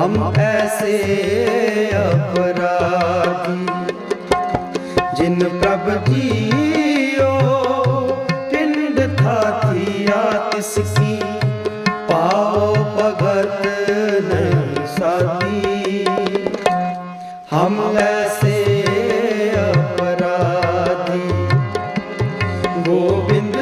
हम ऐसे अपराधी जिन प्रभ जियो पिंड था थिया तिसकी पाओ भगत नहीं साथी हम ऐसे अपराधी गोविंद